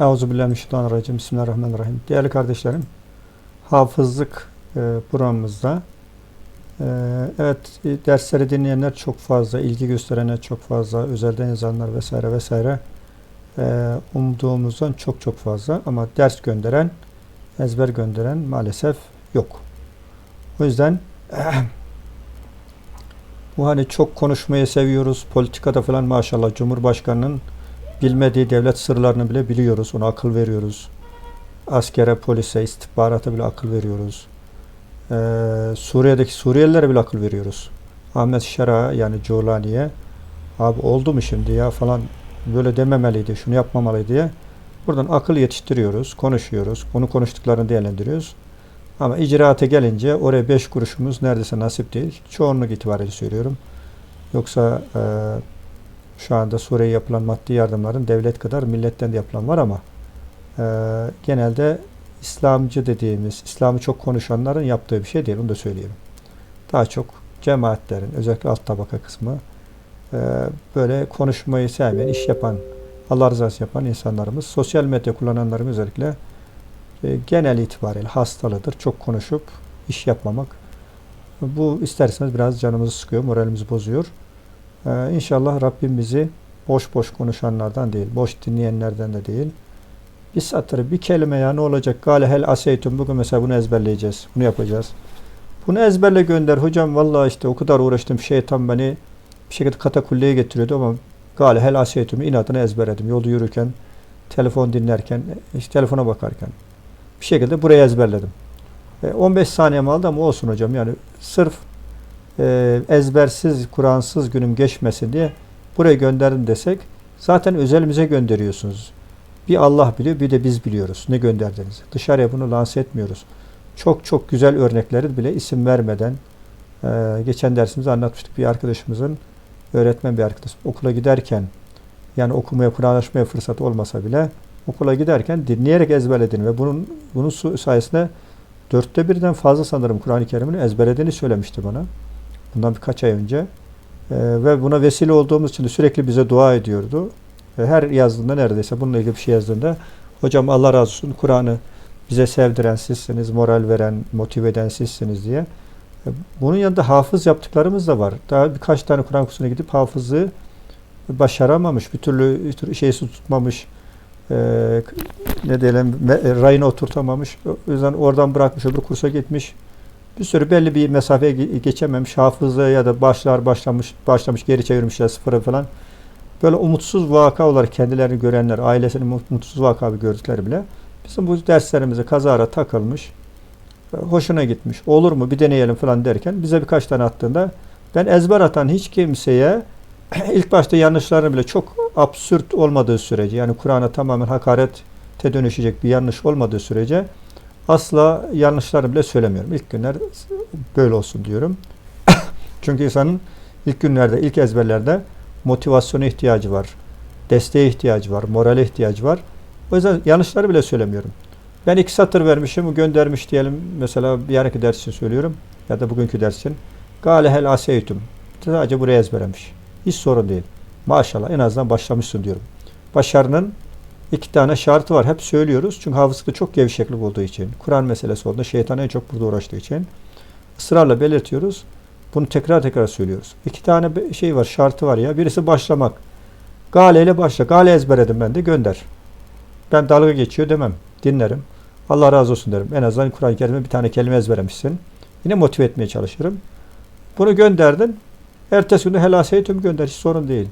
Euzubillahimineşşeytanirracim. Bismillahirrahmanirrahim. Değerli kardeşlerim, hafızlık e, programımızda e, evet e, dersleri dinleyenler çok fazla, ilgi gösterenler çok fazla, özelden yazanlar vesaire vesaire e, umduğumuzdan çok çok fazla ama ders gönderen, ezber gönderen maalesef yok. O yüzden bu hani çok konuşmayı seviyoruz. Politikada falan maşallah Cumhurbaşkanı'nın bilmediği devlet sırlarını bile biliyoruz. Ona akıl veriyoruz. Askere, polise, istihbarata bile akıl veriyoruz. Ee, Suriye'deki Suriyelilere bile akıl veriyoruz. Ahmet Şera yani Colani'ye abi oldu mu şimdi ya falan böyle dememeliydi, şunu yapmamalıydı diye buradan akıl yetiştiriyoruz, konuşuyoruz. Onu konuştuklarını değerlendiriyoruz. Ama icraate gelince oraya beş kuruşumuz neredeyse nasip değil. Çoğunluk itibariyle söylüyorum. Yoksa e, şu anda Suriye'ye yapılan maddi yardımların devlet kadar milletten de yapılan var ama e, genelde İslamcı dediğimiz, İslam'ı çok konuşanların yaptığı bir şey değil. Onu da söyleyelim. Daha çok cemaatlerin, özellikle alt tabaka kısmı e, böyle konuşmayı sevmeyen, iş yapan, Allah rızası yapan insanlarımız, sosyal medya kullananlarımız özellikle e, genel itibariyle hastalıdır. Çok konuşup iş yapmamak. Bu isterseniz biraz canımızı sıkıyor, moralimizi bozuyor. Ee, inşallah Rabbim bizi boş boş konuşanlardan değil, boş dinleyenlerden de değil. Bir satır, bir kelime ya ne olacak? Gale hel aseytum. Bugün mesela bunu ezberleyeceğiz. Bunu yapacağız. Bunu ezberle gönder. Hocam vallahi işte o kadar uğraştım. Şeytan beni bir şekilde katakulleye getiriyordu ama gale hel aseytum inadına ezberledim. Yolda yürürken, telefon dinlerken, işte telefona bakarken. Bir şekilde buraya ezberledim. E, 15 saniyem aldı ama olsun hocam. Yani sırf e, ezbersiz, Kur'ansız günüm geçmesin diye buraya gönderin desek zaten özelimize gönderiyorsunuz. Bir Allah biliyor, bir de biz biliyoruz ne gönderdiğinizi. Dışarıya bunu lanse etmiyoruz. Çok çok güzel örnekleri bile isim vermeden e, geçen dersimizde anlatmıştık bir arkadaşımızın öğretmen bir arkadaş okula giderken yani okumaya, Kur'anlaşmaya fırsat olmasa bile okula giderken dinleyerek ezberlediğini ve bunun bunun sayesinde dörtte birden fazla sanırım Kur'an-ı Kerim'ini ezberlediğini söylemişti bana. Bundan birkaç ay önce. E, ve buna vesile olduğumuz için sürekli bize dua ediyordu. E, her yazdığında neredeyse bununla ilgili bir şey yazdığında hocam Allah razı olsun Kur'an'ı bize sevdiren sizsiniz, moral veren, motive eden sizsiniz diye. E, bunun yanında hafız yaptıklarımız da var. Daha birkaç tane Kur'an kursuna gidip hafızlığı başaramamış, bir türlü, bir türlü şeysi tutmamış, e, ne diyelim, rayına oturtamamış. O yüzden oradan bırakmış, öbür kursa gitmiş bir sürü belli bir mesafeye geçememiş hafızlığa ya da başlar başlamış başlamış geri çevirmişler sıfıra falan. Böyle umutsuz vaka olarak kendilerini görenler, ailesinin umutsuz vaka gördükleri bile bizim bu derslerimize kazara takılmış, hoşuna gitmiş, olur mu bir deneyelim falan derken bize birkaç tane attığında ben ezber atan hiç kimseye ilk başta yanlışlarını bile çok absürt olmadığı sürece yani Kur'an'a tamamen hakarete dönüşecek bir yanlış olmadığı sürece asla yanlışlarını bile söylemiyorum. İlk günler böyle olsun diyorum. Çünkü insanın ilk günlerde, ilk ezberlerde motivasyona ihtiyacı var. Desteğe ihtiyacı var, morale ihtiyacı var. O yüzden yanlışları bile söylemiyorum. Ben iki satır vermişim, göndermiş diyelim. Mesela bir yarınki ders için söylüyorum. Ya da bugünkü ders için. Gale hel aseytum. Sadece buraya ezberlemiş. Hiç sorun değil. Maşallah en azından başlamışsın diyorum. Başarının iki tane şartı var. Hep söylüyoruz. Çünkü hafızlıkta çok gevşeklik olduğu için. Kur'an meselesi olduğunda şeytan en çok burada uğraştığı için. ısrarla belirtiyoruz. Bunu tekrar tekrar söylüyoruz. İki tane şey var, şartı var ya. Birisi başlamak. Gale ile başla. Gale ezberledim ben de gönder. Ben dalga geçiyor demem. Dinlerim. Allah razı olsun derim. En azından Kur'an-ı Kerim'e bir tane kelime ezberlemişsin. Yine motive etmeye çalışırım. Bunu gönderdin. Ertesi günde helaseytüm gönder. Hiç sorun değil.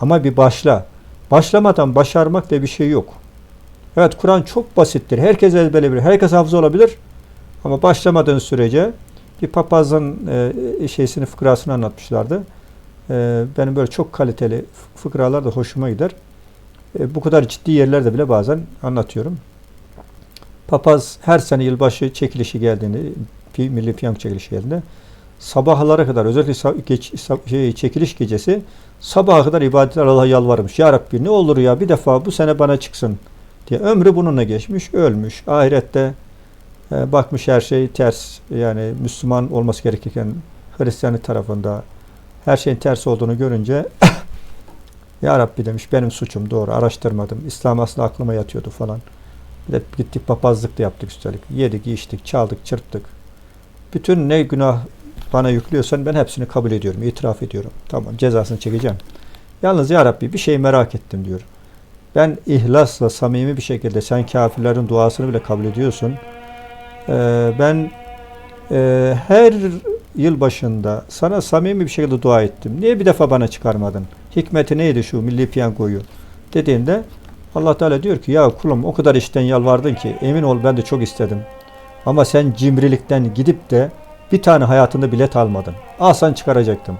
Ama bir başla. Başlamadan başarmak diye bir şey yok. Evet Kur'an çok basittir. Herkes ezberleyebilir. Herkes hafız olabilir. Ama başlamadığın sürece bir papazın e, şeysini fıkrasını anlatmışlardı. E, benim böyle çok kaliteli fıkralar da hoşuma gider. E, bu kadar ciddi yerlerde bile bazen anlatıyorum. Papaz her sene yılbaşı çekilişi geldiğinde, milli piyango çekilişi geldiğinde sabahlara kadar özellikle geç, şey, çekiliş gecesi sabaha kadar ibadetler Allah'a yalvarmış. Ya Rabbi ne olur ya bir defa bu sene bana çıksın diye. Ömrü bununla geçmiş, ölmüş. Ahirette e, bakmış her şey ters. Yani Müslüman olması gerekirken Hristiyanlık tarafında her şeyin ters olduğunu görünce Ya Rabbi demiş benim suçum doğru araştırmadım. İslam aslında aklıma yatıyordu falan. Bir de gittik papazlık da yaptık üstelik. Yedik, içtik, çaldık, çırptık. Bütün ne günah bana yüklüyorsan ben hepsini kabul ediyorum, itiraf ediyorum. Tamam cezasını çekeceğim. Yalnız ya Rabbi bir şey merak ettim diyor. Ben ihlasla, samimi bir şekilde sen kafirlerin duasını bile kabul ediyorsun. Ee, ben e, her yıl başında sana samimi bir şekilde dua ettim. Niye bir defa bana çıkarmadın? Hikmeti neydi şu milli piyangoyu? Dediğinde Allah Teala diyor ki ya kulum o kadar işten yalvardın ki emin ol ben de çok istedim. Ama sen cimrilikten gidip de bir tane hayatında bilet almadın. Alsan çıkaracaktım.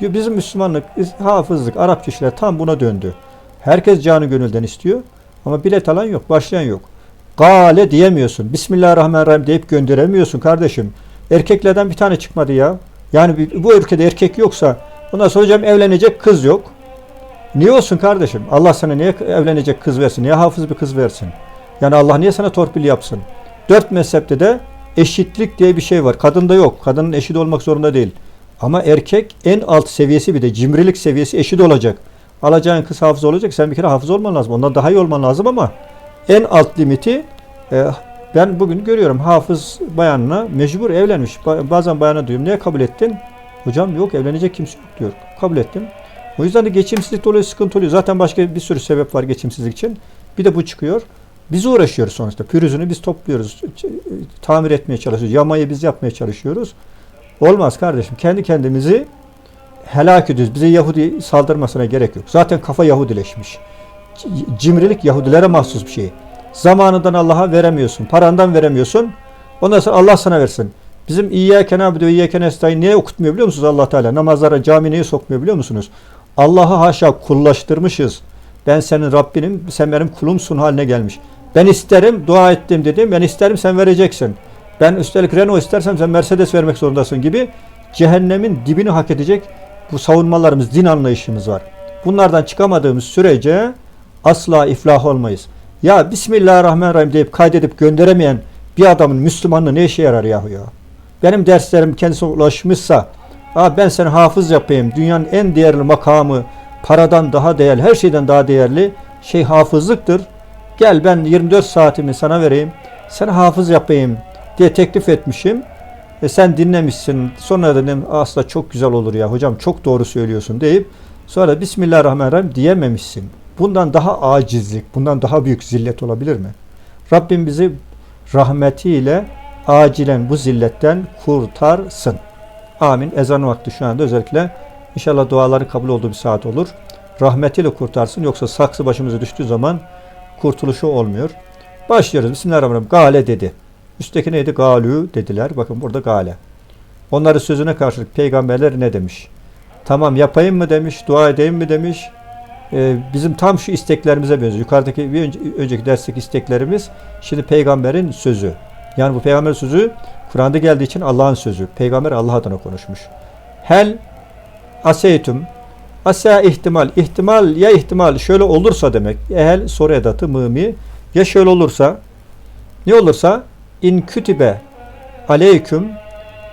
Diyor bizim Müslümanlık, hafızlık, Arapça işler tam buna döndü. Herkes canı gönülden istiyor ama bilet alan yok, başlayan yok. Gale diyemiyorsun. Bismillahirrahmanirrahim deyip gönderemiyorsun kardeşim. Erkeklerden bir tane çıkmadı ya. Yani bu ülkede erkek yoksa ondan sonra hocam evlenecek kız yok. Niye olsun kardeşim? Allah sana niye evlenecek kız versin? Niye hafız bir kız versin? Yani Allah niye sana torpil yapsın? Dört mezhepte de eşitlik diye bir şey var. Kadında yok. Kadının eşit olmak zorunda değil. Ama erkek en alt seviyesi bir de cimrilik seviyesi eşit olacak. Alacağın kız hafız olacak. Sen bir kere hafız olman lazım. Ondan daha iyi olman lazım ama en alt limiti e, ben bugün görüyorum hafız bayanla mecbur evlenmiş. Ba- bazen bayana diyorum niye kabul ettin? Hocam yok evlenecek kimse yok diyor. Kabul ettim. O yüzden de geçimsizlik oluyor, sıkıntı oluyor. Zaten başka bir sürü sebep var geçimsizlik için. Bir de bu çıkıyor. Biz uğraşıyoruz sonuçta. Pürüzünü biz topluyoruz. ç- Tamir etmeye çalışıyoruz. Yamayı biz yapmaya çalışıyoruz. Olmaz kardeşim. Kendi kendimizi helak ediyoruz. Bize Yahudi saldırmasına gerek yok. Zaten kafa Yahudileşmiş. Cimrilik Yahudilere mahsus bir şey. Zamanından Allah'a veremiyorsun. Parandan veremiyorsun. Ondan sonra Allah sana versin. Bizim İyyâke nâbudu ve İyyâke nestaîn niye okutmuyor biliyor musunuz Allah Teala? Namazlara, cami niye sokmuyor biliyor musunuz? Allah'ı haşa kullaştırmışız. Ben senin Rabbinim, sen benim kulumsun haline gelmiş. Ben isterim, dua ettim dedim. Ben isterim, sen vereceksin. Ben üstelik Renault istersem sen Mercedes vermek zorundasın gibi cehennemin dibini hak edecek bu savunmalarımız, din anlayışımız var. Bunlardan çıkamadığımız sürece asla iflah olmayız. Ya Bismillahirrahmanirrahim deyip kaydedip gönderemeyen bir adamın Müslümanlığı ne işe yarar yahu ya? Benim derslerim kendisine ulaşmışsa, Aa ben seni hafız yapayım, dünyanın en değerli makamı, paradan daha değerli, her şeyden daha değerli şey hafızlıktır. Gel ben 24 saatimi sana vereyim, seni hafız yapayım diye teklif etmişim. E sen dinlemişsin. Sonra dedim asla çok güzel olur ya hocam çok doğru söylüyorsun deyip sonra Bismillahirrahmanirrahim diyememişsin. Bundan daha acizlik, bundan daha büyük zillet olabilir mi? Rabbim bizi rahmetiyle acilen bu zilletten kurtarsın. Amin. Ezan vakti şu anda özellikle inşallah duaları kabul olduğu bir saat olur. Rahmetiyle kurtarsın. Yoksa saksı başımıza düştüğü zaman kurtuluşu olmuyor. Başlıyoruz. Bismillahirrahmanirrahim. Gale dedi. Üstteki neydi? Galü dediler. Bakın burada gale. Onların sözüne karşılık peygamberler ne demiş? Tamam yapayım mı demiş, dua edeyim mi demiş. Ee, bizim tam şu isteklerimize benziyor. Yukarıdaki bir önce, önceki dersteki isteklerimiz şimdi peygamberin sözü. Yani bu peygamber sözü Kur'an'da geldiği için Allah'ın sözü. Peygamber Allah adına konuşmuş. Hel aseytum asa ihtimal. ihtimal ya ihtimal şöyle olursa demek. Ehel soru edatı mımi. Ya şöyle olursa ne olursa in kütübe aleyküm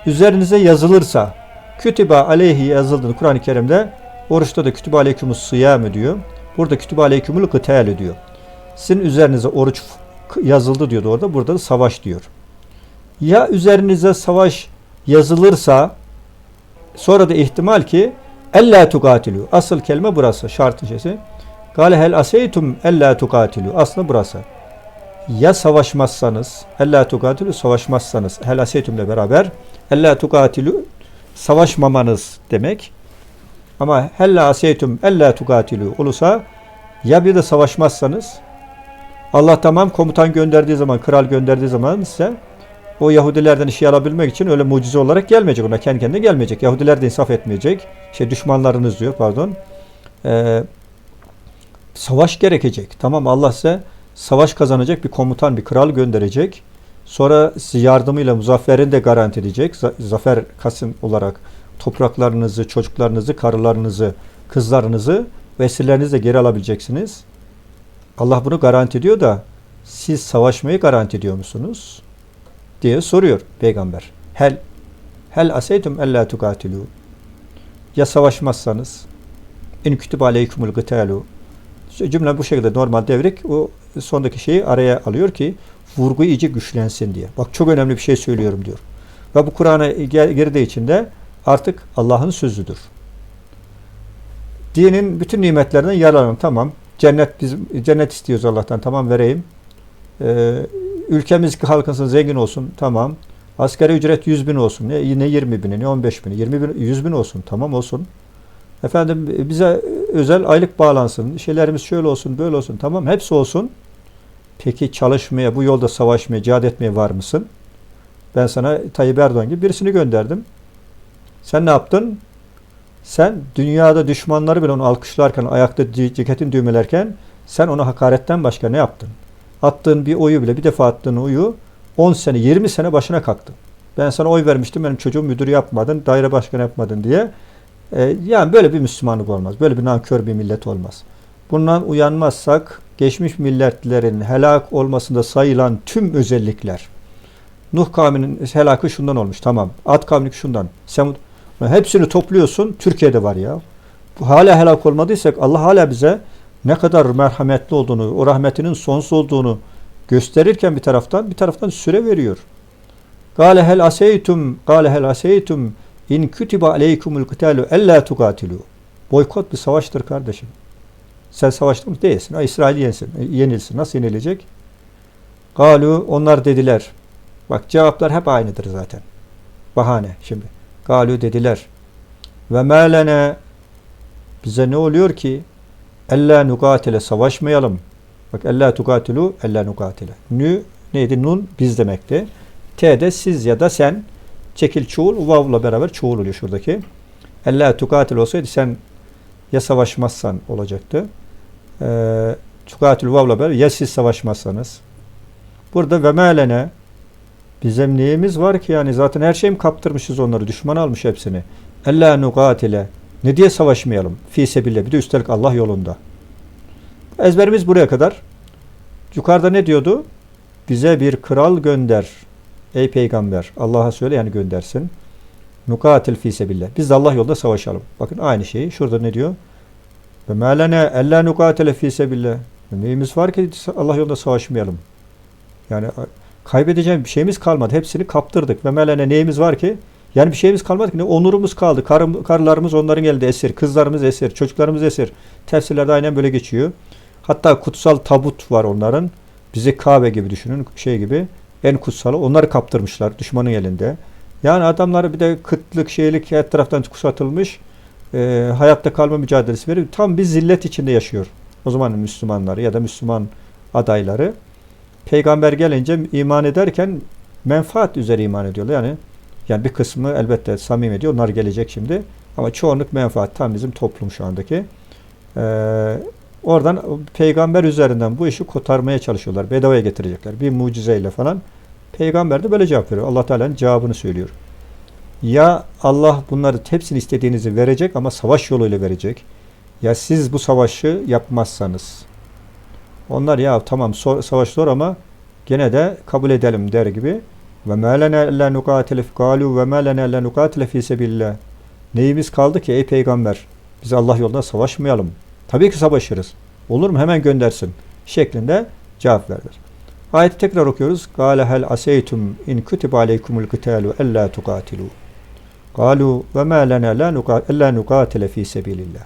üzerinize yazılırsa kütübe aleyhi yazıldığını Kur'an-ı Kerim'de oruçta da kütübe aleykümüs sıyamı diyor. Burada kütübe aleykümül kıtel diyor. Sizin üzerinize oruç yazıldı diyordu orada. Burada da savaş diyor. Ya üzerinize savaş yazılırsa sonra da ihtimal ki ella tukatilu. Asıl kelime burası. Şartın şeysi. Gale hel aseytum ella tukatilu. Aslında burası. Ya savaşmazsanız ella tukatilu savaşmazsanız hel aseytumle beraber ella tukatilu savaşmamanız demek. Ama hella aseytum ella tukatilu olursa ya bir de savaşmazsanız Allah tamam komutan gönderdiği zaman, kral gönderdiği zaman ise o Yahudilerden işi alabilmek için öyle mucize olarak gelmeyecek. Ona kendi kendine gelmeyecek. Yahudiler de insaf etmeyecek. Şey düşmanlarınız diyor pardon. Ee, savaş gerekecek. Tamam Allah size savaş kazanacak bir komutan, bir kral gönderecek. Sonra size yardımıyla muzafferin de garanti edecek. Za- zafer kasım olarak topraklarınızı, çocuklarınızı, karılarınızı, kızlarınızı ve esirlerinizi de geri alabileceksiniz. Allah bunu garanti ediyor da siz savaşmayı garanti ediyor musunuz? Diye soruyor peygamber. Hel hel aseytum ella tukatilu. Ya savaşmazsanız in kütübe aleykumul gıtalu. Cümle bu şekilde normal devrik o sondaki şeyi araya alıyor ki vurgu iyice güçlensin diye. Bak çok önemli bir şey söylüyorum diyor. Ve bu Kur'an'a girdiği için de artık Allah'ın sözüdür. Dinin bütün nimetlerinden yararlanın. Tamam. Cennet bizim cennet istiyoruz Allah'tan. Tamam vereyim. Ee, ülkemiz halkınsın zengin olsun. Tamam. Asgari ücret 100 bin olsun. Ne, ne 20 bini ne 15 bini. 20 bin, 100 bin olsun. Tamam olsun. Efendim bize özel aylık bağlansın. Şeylerimiz şöyle olsun böyle olsun. Tamam hepsi olsun. Peki çalışmaya, bu yolda savaşmaya, cihad etmeye var mısın? Ben sana Tayyip Erdoğan gibi birisini gönderdim. Sen ne yaptın? Sen dünyada düşmanları bile onu alkışlarken, ayakta ce- ceketin düğmelerken sen ona hakaretten başka ne yaptın? Attığın bir oyu bile, bir defa attığın oyu 10 sene, 20 sene başına kalktın. Ben sana oy vermiştim, benim çocuğum müdür yapmadın, daire başkanı yapmadın diye. Ee, yani böyle bir Müslümanlık olmaz. Böyle bir nankör bir millet olmaz. Bundan uyanmazsak geçmiş milletlerin helak olmasında sayılan tüm özellikler Nuh kavminin helakı şundan olmuş. Tamam. Ad kavminin şundan. Semud hepsini topluyorsun. Türkiye'de var ya. Bu hala helak olmadıysak Allah hala bize ne kadar merhametli olduğunu, o rahmetinin sonsuz olduğunu gösterirken bir taraftan bir taraftan süre veriyor. Gale hel aseytum, gale hel aseytum in kütübe aleykumul kitalu ella tukatilu. Boykot bir savaştır kardeşim. Sen savaşta mı? Değilsin. Ha, İsrail yensin, yenilsin. Nasıl yenilecek? Galu onlar dediler. Bak cevaplar hep aynıdır zaten. Bahane şimdi. Galu dediler. Ve melene bize ne oluyor ki? Ella nugatile savaşmayalım. Bak ella tugatilu ella nugatile. Nü neydi? Nun biz demekti. T'de siz ya da sen çekil çoğul vavla beraber çoğul oluyor şuradaki. Ella tugatil olsaydı sen ya savaşmazsan olacaktı. Ee, tugatil vavla beraber ya siz savaşmazsanız. Burada ve melene Bizim neyimiz var ki yani zaten her şeyim kaptırmışız onları. Düşman almış hepsini. Ella nugatile. Ne diye savaşmayalım? Fi sebille. Bir de üstelik Allah yolunda. Ezberimiz buraya kadar. Yukarıda ne diyordu? Bize bir kral gönder. Ey peygamber. Allah'a söyle yani göndersin. Nukatil fi sebille. Biz de Allah yolunda savaşalım. Bakın aynı şeyi. Şurada ne diyor? Ve melene ella nukatile fi sebille. Neyimiz var ki Allah yolunda savaşmayalım? Yani kaybedeceğim bir şeyimiz kalmadı. Hepsini kaptırdık. Ve melene neyimiz var ki? Yani bir şeyimiz kalmadı ki. Ne onurumuz kaldı. Karım, karılarımız onların elinde esir. Kızlarımız esir. Çocuklarımız esir. Tefsirlerde aynen böyle geçiyor. Hatta kutsal tabut var onların. Bizi Kabe gibi düşünün. Şey gibi. En kutsalı. Onları kaptırmışlar düşmanın elinde. Yani adamları bir de kıtlık, şeylik her taraftan kuşatılmış. E, hayatta kalma mücadelesi veriyor. Tam bir zillet içinde yaşıyor. O zaman Müslümanları ya da Müslüman adayları. Peygamber gelince iman ederken menfaat üzere iman ediyorlar. Yani yani bir kısmı elbette samimi ediyor. Onlar gelecek şimdi. Ama çoğunluk menfaat. Tam bizim toplum şu andaki. Ee, oradan peygamber üzerinden bu işi kotarmaya çalışıyorlar. Bedavaya getirecekler. Bir mucizeyle falan. Peygamber de böyle cevap veriyor. Allah Teala'nın cevabını söylüyor. Ya Allah bunları hepsini istediğinizi verecek ama savaş yoluyla verecek. Ya siz bu savaşı yapmazsanız. Onlar ya tamam so- savaş zor ama gene de kabul edelim der gibi. Ve ma lena ella nuqatile kalu ve ma lena ella nuqatile fi sebillah. Neyimiz kaldı ki ey peygamber? Biz Allah yolunda savaşmayalım. Tabii ki savaşırız. Olur mu? Hemen göndersin. Şeklinde cevap verdiler. Ayeti tekrar okuyoruz. Kâle hel aseytum in kutiba aleykumul kitalu ella tukatilu. Kalu ve la nuqa- ella nuqatile fi sebilillah.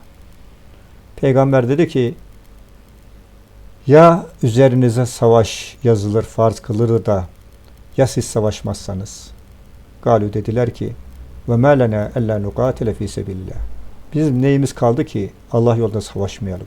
Peygamber dedi ki ya üzerinize savaş yazılır, farz kılır da ya siz savaşmazsanız? Galu dediler ki ve ma lena ella nuqatile fi sebilillah. Bizim neyimiz kaldı ki Allah yolunda savaşmayalım?